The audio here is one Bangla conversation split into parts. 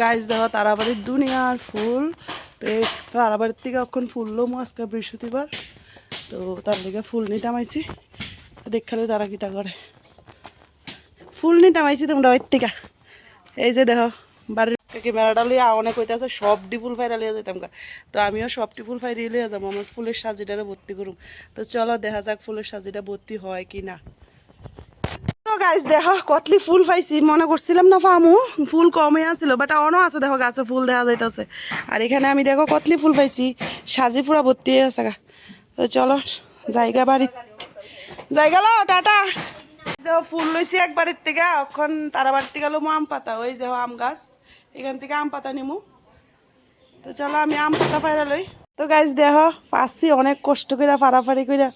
গাছ দেওয়া তারাবাড়ির দুনিয়ার ফুল। তো এই তারাবাড়ির থেকে এখন ফুললো আজকে বৃহস্পতিবার। তো তার দিকে ফুল নিতে আমাইছি দেখালে তারা কিটা করে। ফুল নিতে আমাইছি তোমরা ওই থেকে। এই যে দেখো, বাড়ির ক্যামেরাটা লিয়ে অনেক হইতেছে সব ফুল ফাইরা লিয়ে যেতাম। তো আমিও সব ফুল ফাইরে লিয়ে যাব, আমার ফুলের সাজিটারে ভর্তি করুম। তো চলো দেখা যাক ফুলের সাজিটা ভর্তি হয় কি না তো গাছ দেখো, কতলি ফুল পাইছি, মনে করছিলাম না ফামু ফুল কমে আছিল বাট অনও আছে, দেখো, গাছে ফুল দেখা যাইতেছে। আর এখানে আমি, দেখো, কতলি ফুল পাইছি সাজি পুরা ভর্তি হয়ে আছে গা। তো চলো, জায়গা বাড়ি জায়গা লো টাটা। দেখো, ফুল লইছি এক বাড়ির থেকে, এখন তারা বাড়ির থেকে গেলো আম পাতা। ওই দেখো আম গাছ, এখান থেকে আম পাতা নিমু। তো চলো, আমি আম পাতা পাইরা লই। তো গাছ দেখো, পাচ্ছি, অনেক কষ্ট করে ফাড়াফাড়ি করে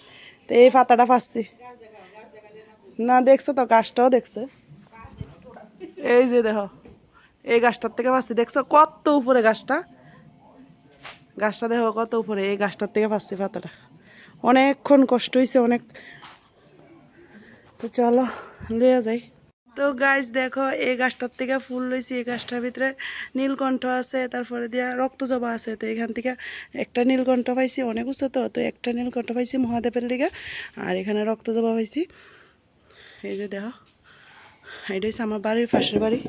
তো এই পাতাটা পাচ্ছি। না, দেখছ তো, গাছটাও দেখছে। এই যে দেখো, এই গাছটার থেকে পাচ্ছি, দেখছ কত উপরে গাছটা? গাছটা দেখো কত উপরে, এই গাছটার থেকে পাচ্ছি পাতাটা। অনেকক্ষণ কষ্ট হয়েছে অনেক তো চলো, লইয়া যাই। তো গাছ দেখো, এই গাছটার থেকে ফুল লইছি, এই গাছটার ভিতরে নীলকণ্ঠ আছে, তারপরে দিয়া রক্তজবা আছে। তো এখান থেকে একটা নীলকণ্ঠ পাইছি, অনেক উঁচু তো তো একটা নীলকণ্ঠ পাইছি মহাদেবের দিকে আর এখানে রক্তজবা পাইছি। এই যে দেখো এটা হচ্ছে আমার বাড়ির পাশের বাড়ি।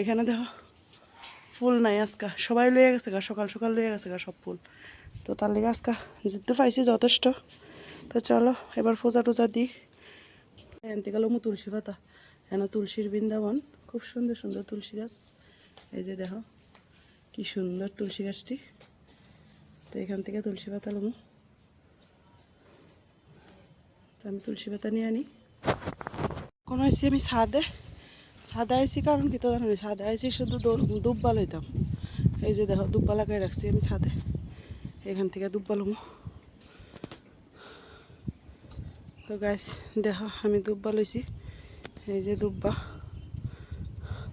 এখানে দেখো, ফুল নাই আজকা। সবাই লইয়া গেছে গা, সকাল সকাল লইয়া গেছে গা সব ফুল। তো তার লেগে আজকা যেতে পাইছি যথেষ্ট। তো চলো, এবার পূজা টুজা দিই। এনতে গেল তুলসী পাতা। এন তুলসীর বৃন্দাবন, খুব সুন্দর সুন্দর তুলসী গাছ। এই যে দেখো, কি সুন্দর তুলসী গাছটি। তো এখান থেকে তুলসী পাতা লমু। তো আমি তুলসী পাতা নিয়ে আনি। এখন হয়েছি, আমি ছাদে সাদা আইছি কারণ কি তো জানো সাদা আইছি শুধু দুব্বা লইতাম এই যে দেখো দুব্বা লাগাই রাখছি আমি ছাদে। এখান থেকে দুব্বা লমু তো গাছ দেখো, আমি দুব্বা লইছি এই যে দুব্বা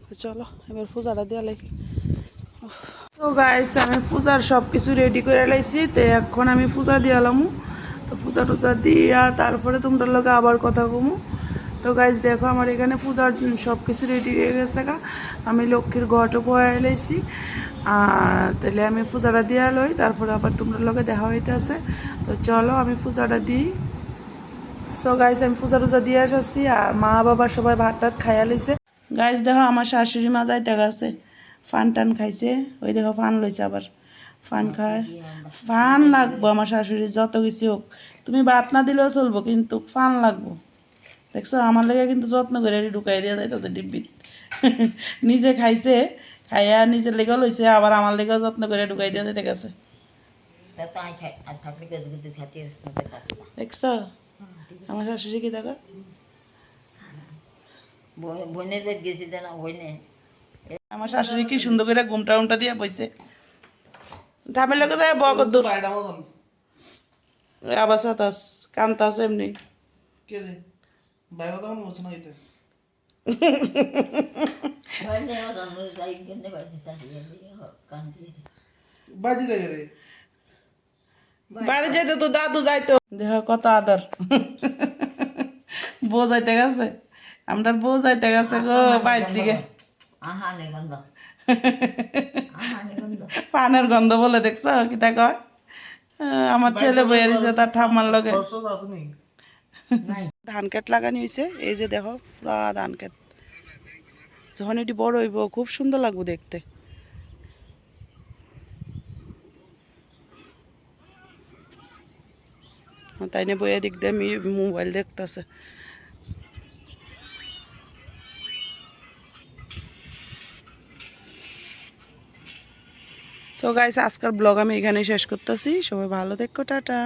তো চলো, এবার পূজাটা দেওয়া লাগি। তো গাইস আমি পূজার সব কিছু রেডি করে লাইছি, তো এখন আমি পূজা দিয়ালামু তো পূজা টুজা দিয়া, তারপরে তোমরা লগে আবার কথা কমু। তো গাইস দেখো আমার এখানে পূজার সব কিছু রেডি হয়ে গেছে গা। আমি লক্ষ্মীর ঘটও বয়ে লাইছি আর তাহলে আমি পূজাটা দিয়া লই, তারপরে আবার তোমরা লগে দেখা হইতে আছে। তো চলো আমি পূজাটা দিই। সো গাইস আমি পূজা টুজা দিয়ে আসছি আর মা বাবা সবাই ভাত টাত খাইয়া লইছে। গাইস দেখো আমার শাশুড়ি মা যাইতে গেছে, ফান টান খাইছে। ওই দেখো ফান লইছে আবার। ফান খায়। ফান লাগবো আমার শাশুড়ি যত কিছু হোক। তুমি ভাত না দিলেও চলবো, কিন্তু ফান লাগবো। দেখছ আমার লেগে কিন্তু যত্ন করে ঢুকাই দিয়ে যাইতেছে ডিব্বিত। নিজে খাইছে খাইয়া নিজের লেগেও লইছে আবার আমার লেগেও যত্ন করে ঢুকাই দিয়ে যাইতে গেছে দেখছ? আমার শাশুড়ি কি দেখো? বোনের বাড়ি গেছি যেন বোনে আমার শাশুড়ি কি সুন্দর করে ঘুমটা উমটা দিয়ে বইছে। ধামের লোকে যায় বকর দূর। আবার সাতাস কান্তাস এমনি। কে রে? বাইরে কথা মনে বলছে না এতে বাড়ি চালিয়ে বাজি দেখে রে। বাড়ি যেতে তো দাদু যাইতো। দেখ কত আদর। বউ যাইতে গেছে? আমরা বউ যাইতে গেছে গো বাইর দিকে। আহা নে গন্ধ। আহা নে গন্ধ। পানের গন্ধ বলে দেখছ কিতা কয়? আমার ছেলে বইয়ে দিছে তার ঠাম্মার লগে। ধান খেত লাগানি হয়েছে এই যে দেখো, পুরা ধান খেত যখন এটি বড় হইব, খুব সুন্দর লাগবে দেখতে। তাই নিয়ে বইয়ে দিক দিয়ে মোবাইল দেখতেছে। সো গাইস আজকের ব্লগ আমি এখানে শেষ করতেছি। সবাই ভালো দেখো টাটা।